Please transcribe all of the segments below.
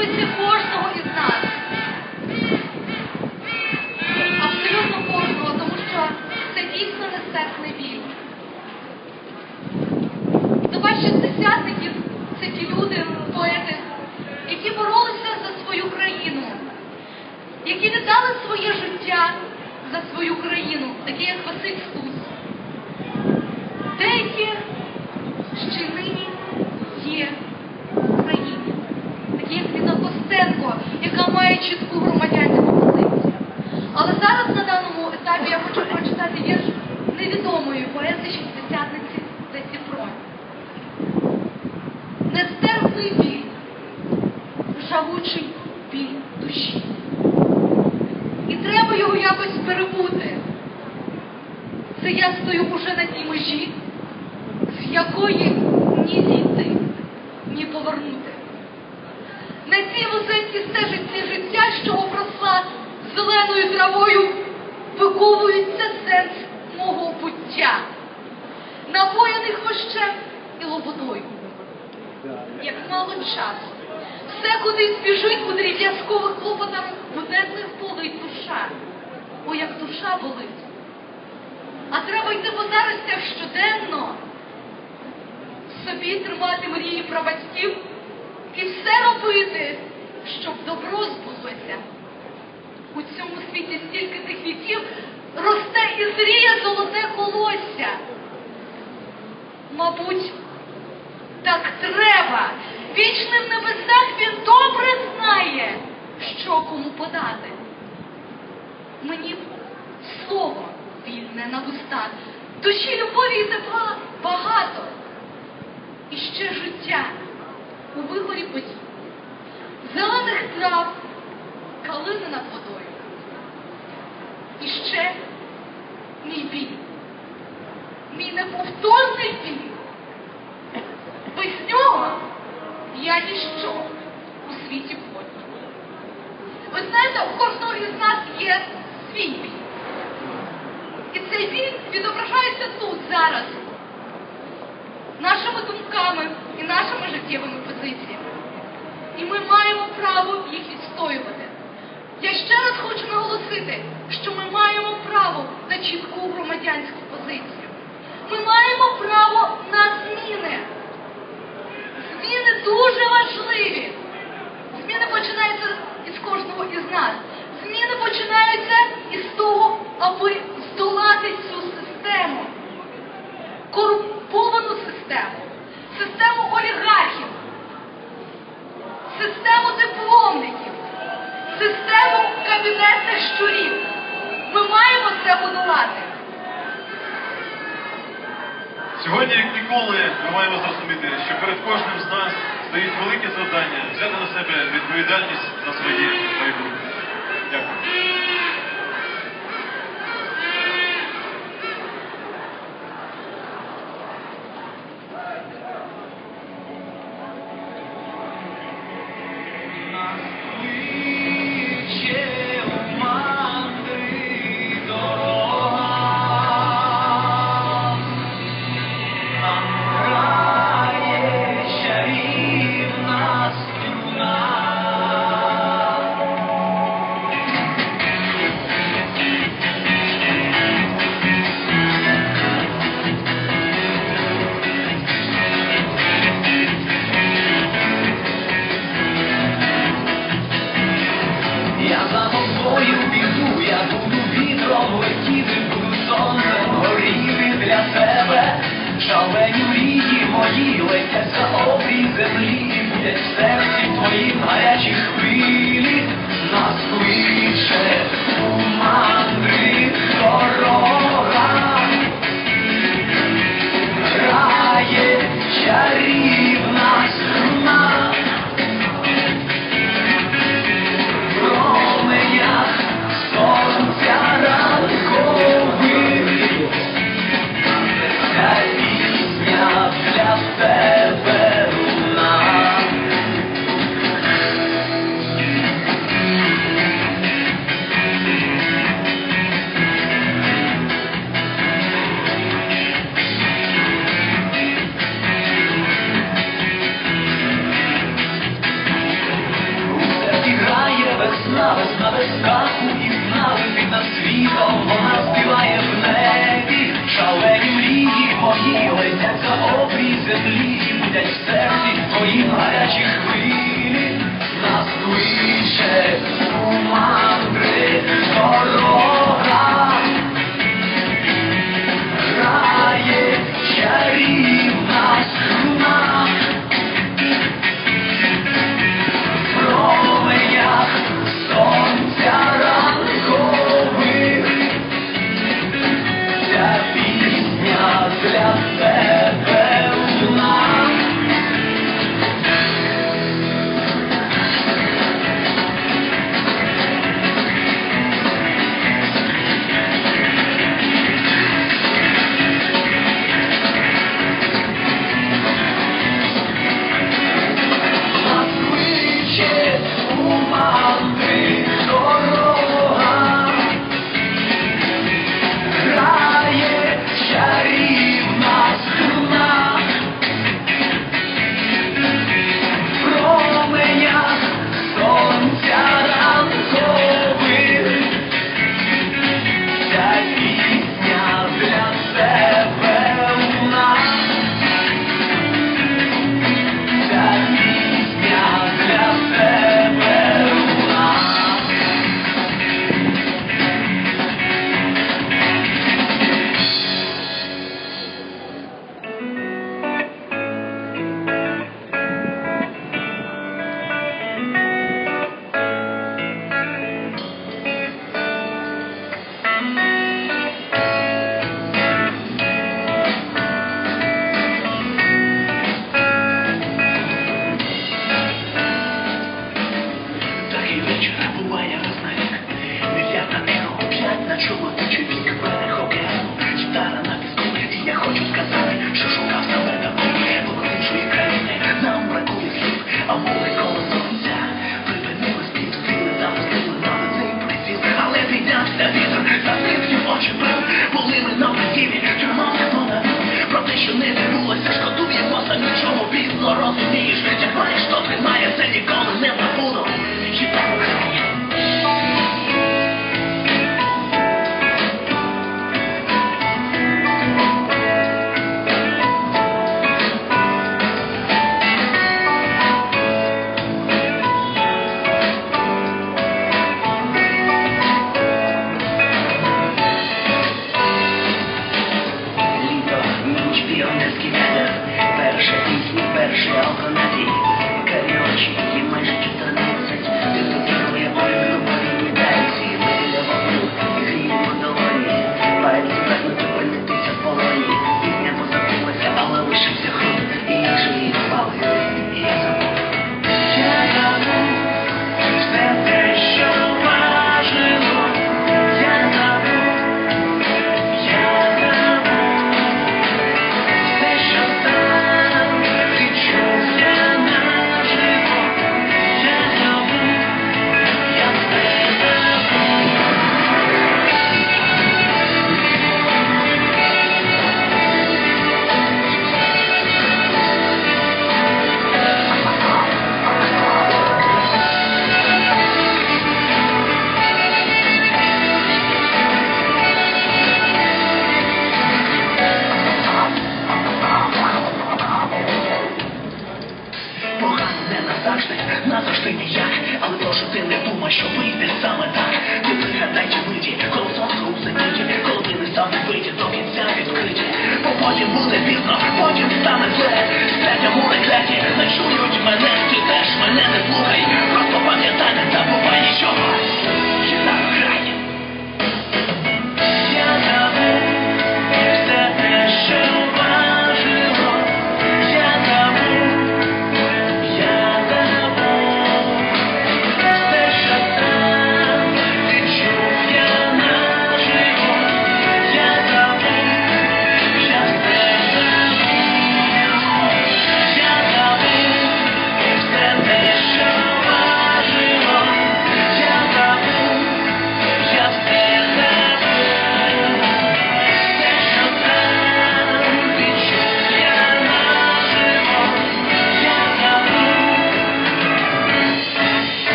стосується кожного із нас. Абсолютно кожного, тому що це дійсно нестерпний біль. Доба шістдесятників це ті люди, поети, які боролися за свою країну, які віддали своє життя за свою країну, такі як Василь Стус. Деякі ще й нині є в Україні, такі як Ліна Костенко, яка має чітку громадянську позицію. Але зараз на даному етапі я хочу прочитати вірш невідомої поети шістдесятниці Лесі Фронь. Нестерпний біль, жагучий біль душі. І треба його якось перебути. Це я стою уже на тій межі, з якої ні зійти, ні повернути. На цій вузенькій стежиці життя, що обросла зеленою травою, виковується сенс мого буття, напоєний хвощем і лободою. Як мало часу, все кудись біжить у дріб'язкових клопотах буденних болить душа. О, як душа болить. А треба йти по заростях щоденно, собі тримати мрії про батьків і все робити, щоб добро збулося. У цьому світі стільки тих віків росте і зріє золоте колосся. Мабуть, так треба. Вічним небесах він добре знає, що кому подати. Мені слово вільне на вустах, душі любові і тепла багато. І ще життя у вигорі подій, зелених трав, калини над водою. І ще мій біль, мій неповторний біль. Без нього я ніщо у світі потім. Ви знаєте, у кожного із нас є свій біль. Цей біль відображається тут, зараз, нашими думками і нашими життєвими позиціями. І ми маємо право їх відстоювати. Я ще раз хочу наголосити, що ми маємо право на чітку громадянську позицію. Ми маємо право на зміни. Зміни дуже важливі. Зміни починаються із кожного із нас. Зміни починаються із того, аби здолати цю систему, корумповану систему, систему олігархів, систему дипломників, систему кабінетних щурів. Ми маємо це подолати. Сьогодні, як ніколи, ми маємо зрозуміти, що перед кожним з нас стоїть велике завдання взяти на себе відповідальність за своє майбутнє. шалені мрії мої летяться обрій землі і буде серці твої гарячі хвилі нас кличе у мандри дорога. Грає чарі. Знали, знали і знали під над світом, вона співає в небі, шалені мрії мої летять за обрій землі, і будять в серці твоїм гарячі хвилі, нас кличе у мандри, дорога. потім буде пізно, потім стане все, стаття мули кляті, не чують мене.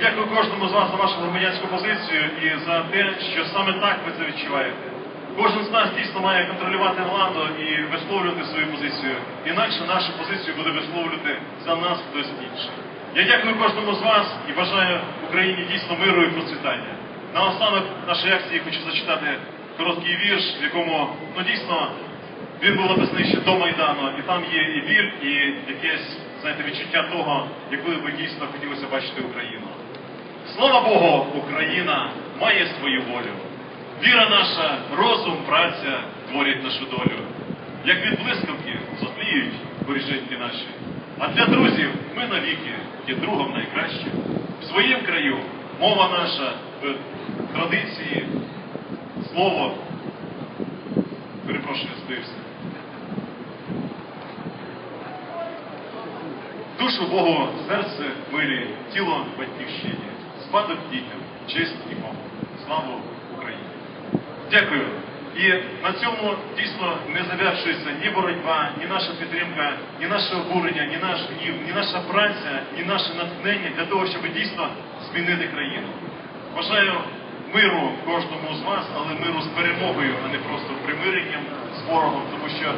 Дякую кожному з вас за вашу громадянську позицію і за те, що саме так ви це відчуваєте. Кожен з нас дійсно має контролювати владу і висловлювати свою позицію. Інакше нашу позицію буде висловлювати за нас хтось інший. Я дякую кожному з вас і бажаю Україні дійсно миру і процвітання. Наостанок нашої акції хочу зачитати короткий вірш, в якому ну дійсно він був написаний ще до Майдану, і там є і біль, і якесь знаєте, відчуття того, якою би дійсно хотілося бачити Україну. Слава Богу, Україна має свою волю. Віра наша, розум, праця творять нашу долю. Як від блискавки зотліють горіженьки наші. А для друзів ми навіки є другом найкращим. В своїм краю мова наша, традиції, слово. Перепрошую, збився. Душу Богу, серце мирі, тіло батьківщині, спадок дітям, честь і мову. Слава Україні! Дякую. І на цьому дійсно не завершується ні боротьба, ні наша підтримка, ні наше обурення, ні наш гнів, ні наша праця, ні наше натхнення для того, щоб дійсно змінити країну. Бажаю миру кожному з вас, але миру з перемогою, а не просто примиренням з ворогом, тому що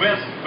без